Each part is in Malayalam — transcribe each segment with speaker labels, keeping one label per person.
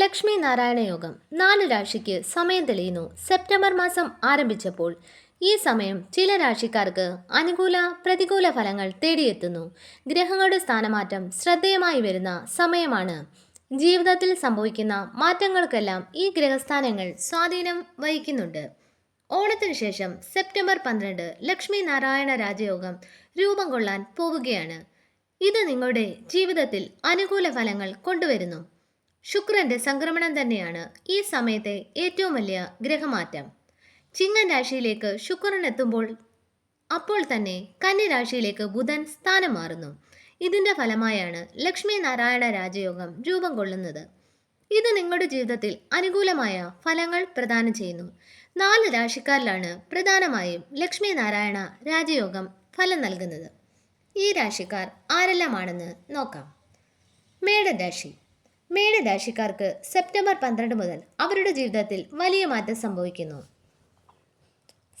Speaker 1: ലക്ഷ്മി നാരായണ യോഗം നാല് രാശിക്ക് സമയം തെളിയുന്നു. സെപ്റ്റംബർ മാസം ആരംഭിച്ചപ്പോൾ ഈ സമയം ചില രാശിക്കാർക്ക് അനുകൂല പ്രതികൂല ഫലങ്ങൾ തേടിയെത്തുന്നു. ഗ്രഹങ്ങളുടെ സ്ഥാനമാറ്റം ശ്രദ്ധേയമായി വരുന്ന സമയമാണ്. ജീവിതത്തിൽ സംഭവിക്കുന്ന മാറ്റങ്ങൾക്കെല്ലാം ഈ ഗ്രഹസ്ഥാനങ്ങൾ സ്വാധീനം വഹിക്കുന്നുണ്ട്. ഓണത്തിനു ശേഷം സെപ്റ്റംബർ പന്ത്രണ്ട് ലക്ഷ്മി നാരായണ രാജയോഗം രൂപം കൊള്ളാൻ പോവുകയാണ്. ഇത് നിങ്ങളുടെ ജീവിതത്തിൽ അനുകൂല ഫലങ്ങൾ കൊണ്ടുവരുന്നു. ശുക്രന്റെ സംക്രമണം തന്നെയാണ് ഈ സമയത്തെ ഏറ്റവും വലിയ ഗ്രഹമാറ്റം. ചിങ്ങൻ രാശിയിലേക്ക് ശുക്രൻ എത്തുമ്പോൾ അപ്പോൾ തന്നെ കന്നി രാശിയിലേക്ക് ബുധൻ സ്ഥാനം മാറുന്നു. ഇതിന്റെ ഫലമായാണ് ലക്ഷ്മി നാരായണ രാജയോഗം രൂപം കൊള്ളുന്നത്. ഇത് നിങ്ങളുടെ ജീവിതത്തിൽ അനുകൂലമായ ഫലങ്ങൾ പ്രദാനം ചെയ്യുന്നു. നാല് രാശിക്കാരിലാണ് പ്രധാനമായും ലക്ഷ്മി നാരായണ രാജയോഗം ഫലം നൽകുന്നത്. ഈ രാശിക്കാർ ആരെല്ലാമാണെന്ന് നോക്കാം. മേടൻ രാശി മേടൻ രാശിക്കാർക്ക് സെപ്റ്റംബർ പന്ത്രണ്ട് മുതൽ അവരുടെ ജീവിതത്തിൽ വലിയ മാറ്റം സംഭവിക്കുന്നു.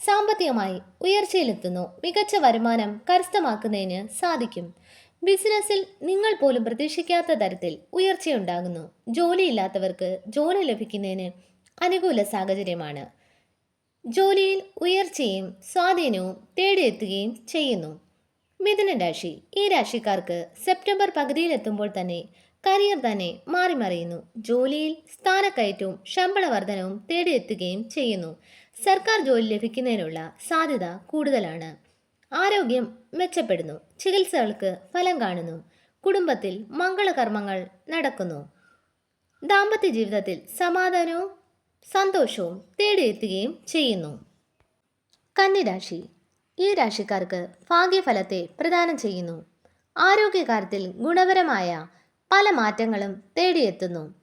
Speaker 1: സാമ്പത്തികമായി ഉയർച്ചയിലെത്തുന്നു. മികച്ച വരുമാനം കരസ്ഥമാക്കുന്നതിന് സാധിക്കും. ബിസിനസ്സിൽ നിങ്ങൾ പോലും പ്രതീക്ഷിക്കാത്ത തരത്തിൽ ഉയർച്ചയുണ്ടാകുന്നു. ജോലിയില്ലാത്തവർക്ക് ജോലി ലഭിക്കുന്നതിന് അനുകൂല സാഹചര്യമാണ്. ജോലിയിൽ ഉയർച്ചയും സ്വാധീനവും തേടിയെത്തുകയും ചെയ്യുന്നു. മിഥുന രാശി ഈ രാശിക്കാർക്ക് സെപ്റ്റംബർ പകുതിയിലെത്തുമ്പോൾ തന്നെ കരിയർ തന്നെ മാറി മറിയുന്നു. ജോലിയിൽ സ്ഥാനക്കയറ്റവും ശമ്പള വർധനവും തേടിയെത്തുകയും ചെയ്യുന്നു. സർക്കാർ ജോലി ലഭിക്കുന്നതിനുള്ള സാധ്യത കൂടുതലാണ്. ആരോഗ്യം മെച്ചപ്പെടുന്നു. ചികിത്സകൾക്ക് ഫലം കാണുന്നു. കുടുംബത്തിൽ മംഗളകർമ്മങ്ങൾ നടക്കുന്നു. ദാമ്പത്യ ജീവിതത്തിൽ സമാധാനവും സന്തോഷവും തേടിയെത്തുകയും ചെയ്യുന്നു. കന്നിരാശി. ഈ രാശിക്കാർക്ക് ഭാഗ്യഫലത്തെ പ്രദാനം ചെയ്യുന്നു. ആരോഗ്യകാര്യത്തിൽ ഗുണപരമായ പല മാറ്റങ്ങളും തേടിയെത്തുന്നു.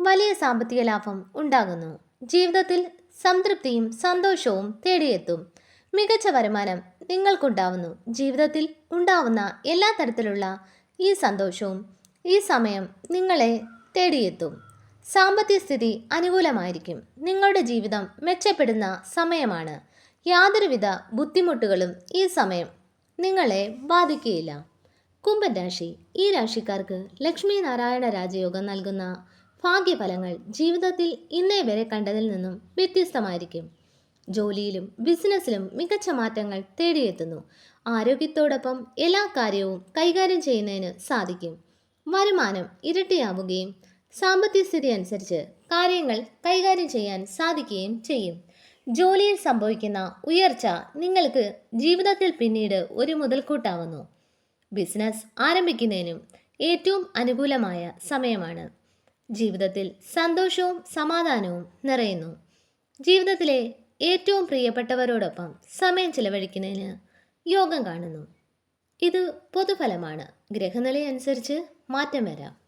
Speaker 1: വലിയ സാമ്പത്തിക ലാഭം ഉണ്ടാകുന്നു. ജീവിതത്തിൽ സംതൃപ്തിയും സന്തോഷവും തേടിയെത്തും. മികച്ച വരുമാനം നിങ്ങൾക്കുണ്ടാവുന്നു. ജീവിതത്തിൽ ഉണ്ടാവുന്ന എല്ലാ തരത്തിലുള്ള ഈ സന്തോഷവും ഈ സമയം നിങ്ങളെ തേടിയെത്തും. സാമ്പത്തിക സ്ഥിതി അനുകൂലമായിരിക്കും. നിങ്ങളുടെ ജീവിതം മെച്ചപ്പെടുന്ന സമയമാണ്. യാതൊരുവിധ ബുദ്ധിമുട്ടുകളും ഈ സമയം നിങ്ങളെ ബാധിക്കുകയില്ല. കുംഭൻ രാശി ഈ രാശിക്കാർക്ക് ലക്ഷ്മി നാരായണ രാജയോഗം നൽകുന്ന ഭാഗ്യഫലങ്ങൾ ജീവിതത്തിൽ ഇന്നേ വരെ കണ്ടതിൽ നിന്നും വ്യത്യസ്തമായിരിക്കും. ജോലിയിലും ബിസിനസ്സിലും മികച്ച മാറ്റങ്ങൾ തേടിയെത്തുന്നു. ആരോഗ്യത്തോടൊപ്പം എല്ലാ കാര്യവും കൈകാര്യം ചെയ്യുന്നതിന് സാധിക്കും. വരുമാനം ഇരട്ടിയാവുകയും സാമ്പത്തിക സ്ഥിതി അനുസരിച്ച് കാര്യങ്ങൾ കൈകാര്യം ചെയ്യാൻ സാധിക്കുകയും ചെയ്യും. ജോലിയിൽ സംഭവിക്കുന്ന ഉയർച്ച നിങ്ങൾക്ക് ജീവിതത്തിൽ പിന്നീട് ഒരു മുതൽക്കൂട്ടാവുന്നു. ബിസിനസ് ആരംഭിക്കുന്നതിനും ഏറ്റവും അനുകൂലമായ സമയമാണ്. ജീവിതത്തിൽ സന്തോഷവും സമാധാനവും നിറയുന്നു. ജീവിതത്തിലെ ഏറ്റവും പ്രിയപ്പെട്ടവരോടൊപ്പം സമയം ചിലവഴിക്കുന്നതിന് യോഗം കാണുന്നു. ഇത് പൊതുഫലമാണ്. ഗ്രഹനിലയനുസരിച്ച് മാറ്റം വരാം.